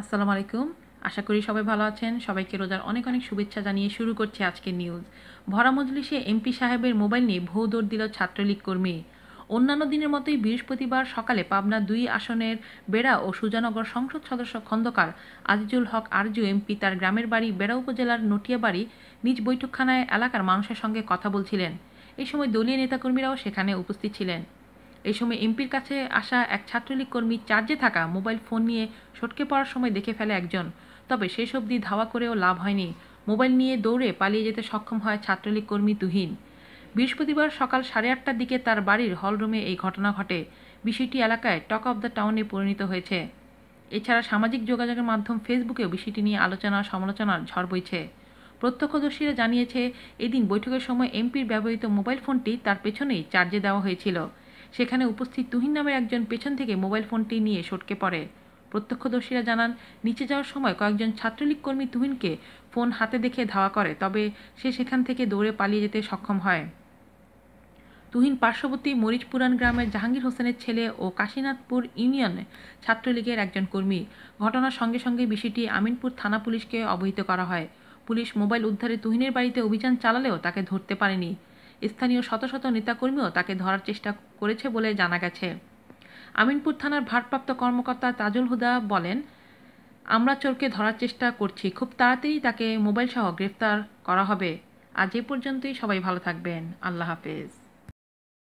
আসসালামু আলাইকুম। আশা করি সবাই ভালো আছেন। সবাইকে রোজার অনেক অনেক শুভেচ্ছা জানিয়ে শুরু করছি আজকের নিউজ ভরা মজলিসে এমপি সাহেবের মোবাইল নিয়ে ভৌ দৌড় দিল ছাত্রলীগ কর্মী। অন্যান্য দিনের মতোই বৃহস্পতিবার সকালে পাবনা দুই আসনের বেড়া ও সুজানগর সংসদ সদস্য খন্দকার আজিজুল হক আরজু এমপি তার গ্রামের বাড়ি বেড়া উপজেলার নটিয়াবাড়ি নিজ বৈঠকখানায় এলাকার মানুষের সঙ্গে কথা বলছিলেন। এই সময় দলীয় নেতাকর্মীরাও সেখানে উপস্থিত ছিলেন। এই সময় এমপির কাছে আসা এক ছাত্রলীগ কর্মী চার্জে থাকা মোবাইল ফোন নিয়ে সটকে পড়ার সময় দেখে ফেলে একজন। তবে শেষ অবধি ধাওয়া করেও লাভ হয়নি। মোবাইল নিয়ে দৌড়ে পালিয়ে যেতে সক্ষম হয় ছাত্রলীগ কর্মী তুহিন। বৃহস্পতিবার সকাল সাড়ে আটটার দিকে তার বাড়ির হলরুমে এই ঘটনা ঘটে। বিষয়টি এলাকায় টক অব দ্য টাউনে পরিণত হয়েছে। এছাড়া সামাজিক যোগাযোগের মাধ্যম ফেসবুকেও বিষয়টি নিয়ে আলোচনা, সমালোচনার ঝড় বইছে। প্রত্যক্ষদর্শীরা জানিয়েছে, এদিন বৈঠকের সময় এমপির ব্যবহৃত মোবাইল ফোনটি তার পেছনেই চার্জে দেওয়া হয়েছিল। সেখানে উপস্থিত তুহিন নামের একজন পেছন থেকে মোবাইল ফোনটি নিয়ে সটকে পড়ে। প্রত্যক্ষদর্শীরা জানান, নিচে যাওয়ার সময় কয়েকজন ছাত্রলীগ কর্মী তুহিনকে ফোন হাতে দেখে ধাওয়া করে, তবে সে সেখান থেকে দৌড়ে পালিয়ে যেতে সক্ষম হয়। তুহিন পার্শ্ববর্তী মরিচপুরান গ্রামের জাহাঙ্গীর হোসেনের ছেলে ও কাশীনাথপুর ইউনিয়নে ছাত্রলীগের একজন কর্মী। ঘটনার সঙ্গে সঙ্গে বিষয়টি আমিনপুর থানা পুলিশকে অবহিত করা হয়। পুলিশ মোবাইল উদ্ধারে তুহিনের বাড়িতে অভিযান চালালেও তাকে ধরতে পারেনি। স্থানীয় শত শত নেতাকর্মীও তাকে ধরার চেষ্টা করেছে বলে জানা গেছে। আমিনপুর থানার ভারপ্রাপ্ত কর্মকর্তা তাজুল হুদা বলেন, আমরা চোরকে ধরার চেষ্টা করছি। খুব তাড়াতাড়ি তাকে মোবাইল সহ গ্রেফতার করা হবে। আজ এ পর্যন্তই। সবাই ভালো থাকবেন। আল্লাহ হাফেজ।